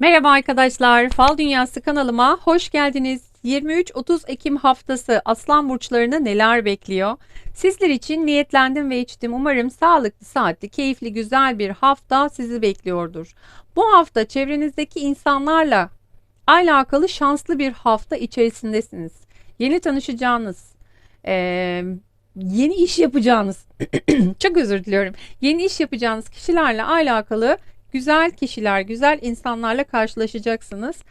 Merhaba arkadaşlar, Fal Dünyası kanalıma hoş geldiniz. 23-30 Ekim haftası Aslan burçlarını neler bekliyor? Sizler için niyetlendim ve içtim. Umarım sağlıklı, saatli, keyifli, güzel bir hafta sizi bekliyordur. Bu hafta çevrenizdeki insanlarla alakalı şanslı bir hafta içerisindesiniz. Yeni tanışacağınız, yeni iş yapacağınız, çok özür diliyorum. Yeni iş yapacağınız kişilerle alakalı güzel kişiler, güzel insanlarla karşılaşacaksınız.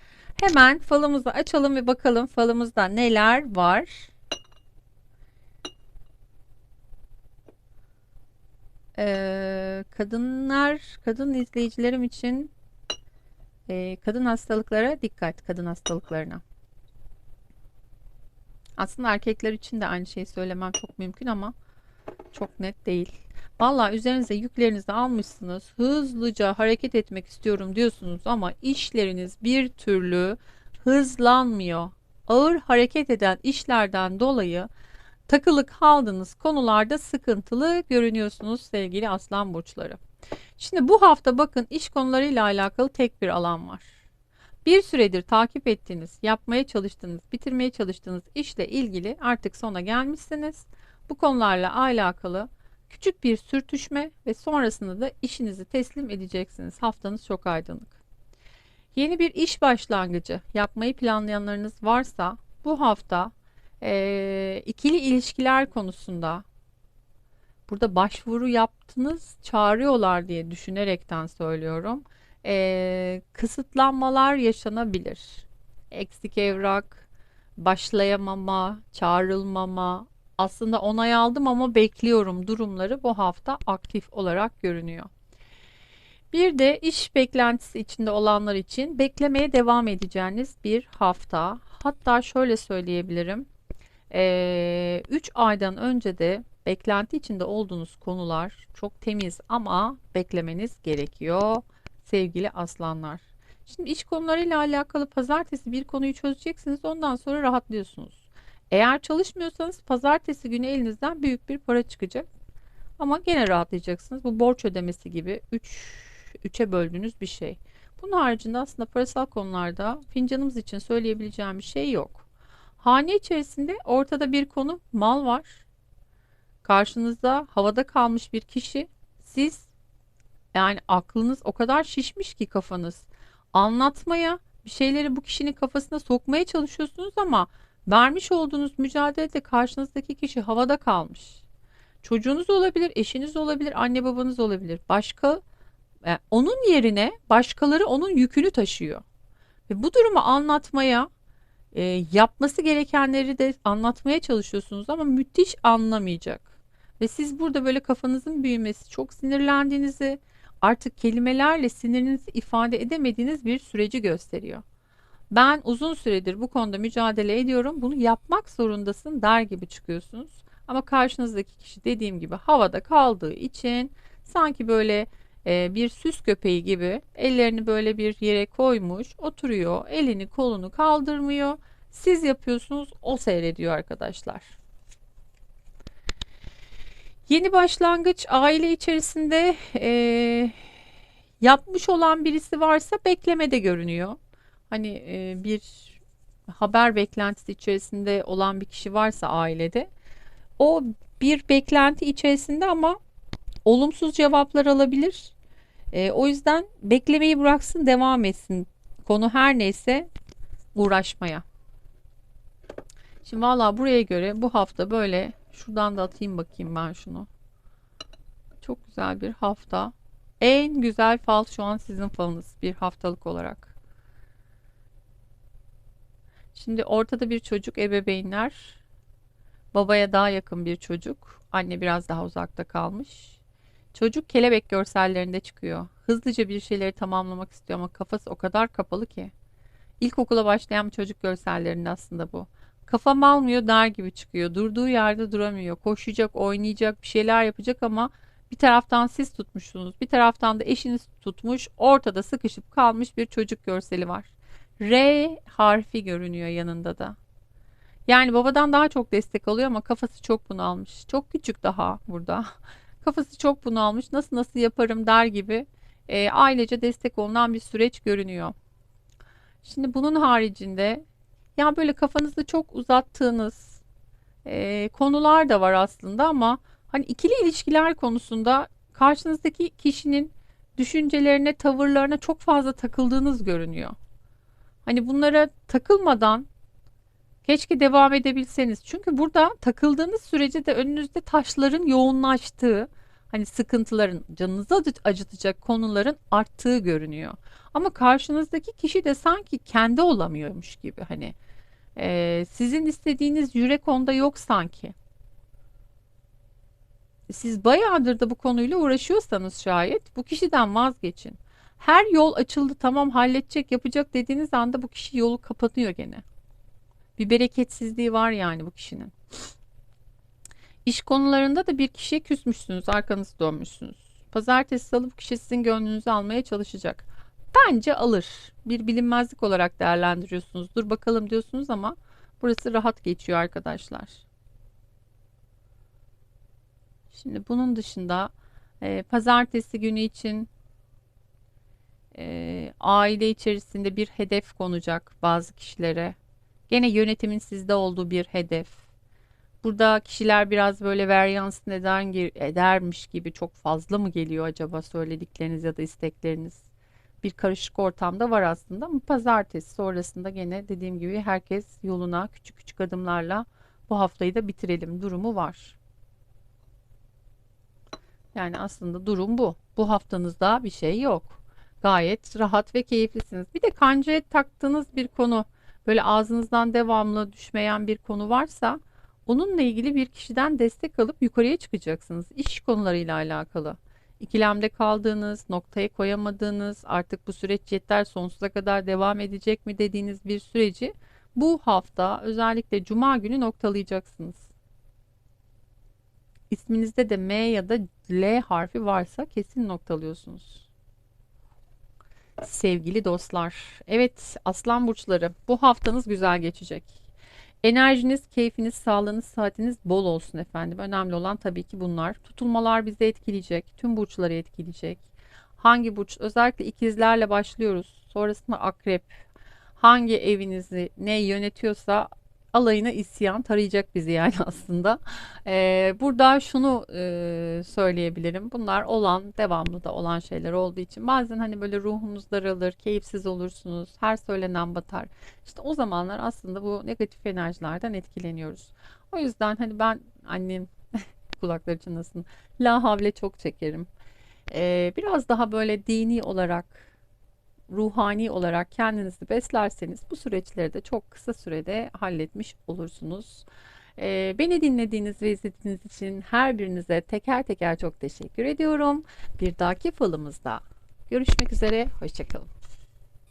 Hemen falımızı açalım ve bakalım falımızda neler var. Ee, kadınlar, kadın izleyicilerim için e, kadın hastalıklara dikkat, kadın hastalıklarına. Aslında erkekler için de aynı şeyi söylemem çok mümkün ama çok net değil. Valla üzerinize yüklerinizi almışsınız. Hızlıca hareket etmek istiyorum diyorsunuz ama işleriniz bir türlü hızlanmıyor. Ağır hareket eden işlerden dolayı takılı kaldığınız konularda sıkıntılı görünüyorsunuz sevgili aslan burçları. Şimdi bu hafta bakın iş konularıyla alakalı tek bir alan var. Bir süredir takip ettiğiniz, yapmaya çalıştığınız, bitirmeye çalıştığınız işle ilgili artık sona gelmişsiniz. Bu konularla alakalı küçük bir sürtüşme ve sonrasında da işinizi teslim edeceksiniz. Haftanız çok aydınlık. Yeni bir iş başlangıcı yapmayı planlayanlarınız varsa bu hafta e, ikili ilişkiler konusunda burada başvuru yaptınız çağırıyorlar diye düşünerekten söylüyorum. E, kısıtlanmalar yaşanabilir. Eksik evrak, başlayamama, çağrılmama, aslında onay aldım ama bekliyorum durumları bu hafta aktif olarak görünüyor. Bir de iş beklentisi içinde olanlar için beklemeye devam edeceğiniz bir hafta. Hatta şöyle söyleyebilirim. 3 ee, aydan önce de beklenti içinde olduğunuz konular çok temiz ama beklemeniz gerekiyor sevgili aslanlar. Şimdi iş konularıyla alakalı pazartesi bir konuyu çözeceksiniz ondan sonra rahatlıyorsunuz. Eğer çalışmıyorsanız pazartesi günü elinizden büyük bir para çıkacak. Ama gene rahatlayacaksınız. Bu borç ödemesi gibi 3 3'e böldüğünüz bir şey. Bunun haricinde aslında parasal konularda fincanımız için söyleyebileceğim bir şey yok. Hane içerisinde ortada bir konu mal var. Karşınızda havada kalmış bir kişi. Siz yani aklınız o kadar şişmiş ki kafanız. Anlatmaya bir şeyleri bu kişinin kafasına sokmaya çalışıyorsunuz ama Vermiş olduğunuz mücadelede karşınızdaki kişi havada kalmış. Çocuğunuz olabilir, eşiniz olabilir, anne babanız olabilir. Başka yani e, onun yerine başkaları onun yükünü taşıyor. Ve bu durumu anlatmaya, e, yapması gerekenleri de anlatmaya çalışıyorsunuz ama müthiş anlamayacak. Ve siz burada böyle kafanızın büyümesi, çok sinirlendiğinizi, artık kelimelerle sinirinizi ifade edemediğiniz bir süreci gösteriyor. Ben uzun süredir bu konuda mücadele ediyorum. Bunu yapmak zorundasın der gibi çıkıyorsunuz. Ama karşınızdaki kişi dediğim gibi havada kaldığı için sanki böyle e, bir süs köpeği gibi ellerini böyle bir yere koymuş, oturuyor, elini kolunu kaldırmıyor. Siz yapıyorsunuz, o seyrediyor arkadaşlar. Yeni başlangıç aile içerisinde e, yapmış olan birisi varsa beklemede görünüyor hani e, bir haber beklentisi içerisinde olan bir kişi varsa ailede o bir beklenti içerisinde ama olumsuz cevaplar alabilir. E, o yüzden beklemeyi bıraksın devam etsin. Konu her neyse uğraşmaya. Şimdi valla buraya göre bu hafta böyle şuradan da atayım bakayım ben şunu. Çok güzel bir hafta. En güzel fal şu an sizin falınız bir haftalık olarak. Şimdi ortada bir çocuk ebeveynler. Babaya daha yakın bir çocuk. Anne biraz daha uzakta kalmış. Çocuk kelebek görsellerinde çıkıyor. Hızlıca bir şeyleri tamamlamak istiyor ama kafası o kadar kapalı ki. İlkokula başlayan çocuk görsellerinde aslında bu. Kafam almıyor der gibi çıkıyor. Durduğu yerde duramıyor. Koşacak, oynayacak, bir şeyler yapacak ama bir taraftan siz tutmuşsunuz. Bir taraftan da eşiniz tutmuş. Ortada sıkışıp kalmış bir çocuk görseli var. R harfi görünüyor yanında da. Yani babadan daha çok destek alıyor ama kafası çok bunalmış. Çok küçük daha burada. kafası çok bunalmış. Nasıl nasıl yaparım der gibi e, ailece destek olunan bir süreç görünüyor. Şimdi bunun haricinde ya böyle kafanızı çok uzattığınız e, konular da var aslında ama hani ikili ilişkiler konusunda karşınızdaki kişinin düşüncelerine, tavırlarına çok fazla takıldığınız görünüyor. Hani bunlara takılmadan keşke devam edebilseniz. Çünkü burada takıldığınız sürece de önünüzde taşların yoğunlaştığı, hani sıkıntıların, canınızı acı- acıtacak konuların arttığı görünüyor. Ama karşınızdaki kişi de sanki kendi olamıyormuş gibi hani e, sizin istediğiniz yürek onda yok sanki. Siz bayağıdır da bu konuyla uğraşıyorsanız şayet bu kişiden vazgeçin. Her yol açıldı tamam halledecek yapacak dediğiniz anda bu kişi yolu kapanıyor gene. Bir bereketsizliği var yani bu kişinin. İş konularında da bir kişiye küsmüşsünüz, arkanızı dönmüşsünüz. Pazartesi salı bu kişi sizin gönlünüzü almaya çalışacak. Bence alır. Bir bilinmezlik olarak değerlendiriyorsunuz. Dur bakalım diyorsunuz ama burası rahat geçiyor arkadaşlar. Şimdi bunun dışında e, pazartesi günü için e, aile içerisinde bir hedef konacak bazı kişilere. Gene yönetimin sizde olduğu bir hedef. Burada kişiler biraz böyle varyans neden edermiş gibi çok fazla mı geliyor acaba söyledikleriniz ya da istekleriniz? Bir karışık ortamda var aslında ama pazartesi sonrasında gene dediğim gibi herkes yoluna küçük küçük adımlarla bu haftayı da bitirelim durumu var. Yani aslında durum bu. Bu haftanızda bir şey yok. Gayet rahat ve keyiflisiniz. Bir de kancaya taktığınız bir konu, böyle ağzınızdan devamlı düşmeyen bir konu varsa onunla ilgili bir kişiden destek alıp yukarıya çıkacaksınız. İş konularıyla alakalı. İkilemde kaldığınız, noktaya koyamadığınız, artık bu süreç yeter sonsuza kadar devam edecek mi dediğiniz bir süreci bu hafta özellikle cuma günü noktalayacaksınız. İsminizde de M ya da L harfi varsa kesin noktalıyorsunuz. Sevgili dostlar, evet aslan burçları bu haftanız güzel geçecek. Enerjiniz, keyfiniz, sağlığınız, saatiniz bol olsun efendim. Önemli olan tabii ki bunlar. Tutulmalar bizi etkileyecek, tüm burçları etkileyecek. Hangi burç? Özellikle ikizlerle başlıyoruz. Sonrasında akrep. Hangi evinizi ne yönetiyorsa alayına isyan tarayacak bizi yani aslında. Ee, burada şunu e, söyleyebilirim. Bunlar olan, devamlı da olan şeyler olduğu için bazen hani böyle ruhunuz daralır, keyifsiz olursunuz, her söylenen batar. İşte o zamanlar aslında bu negatif enerjilerden etkileniyoruz. O yüzden hani ben annem kulakları çınlasın. La havle çok çekerim. Ee, biraz daha böyle dini olarak ruhani olarak kendinizi beslerseniz bu süreçleri de çok kısa sürede halletmiş olursunuz. Ee, beni dinlediğiniz ve izlediğiniz için her birinize teker teker çok teşekkür ediyorum. Bir dahaki falımızda görüşmek üzere. Hoşçakalın.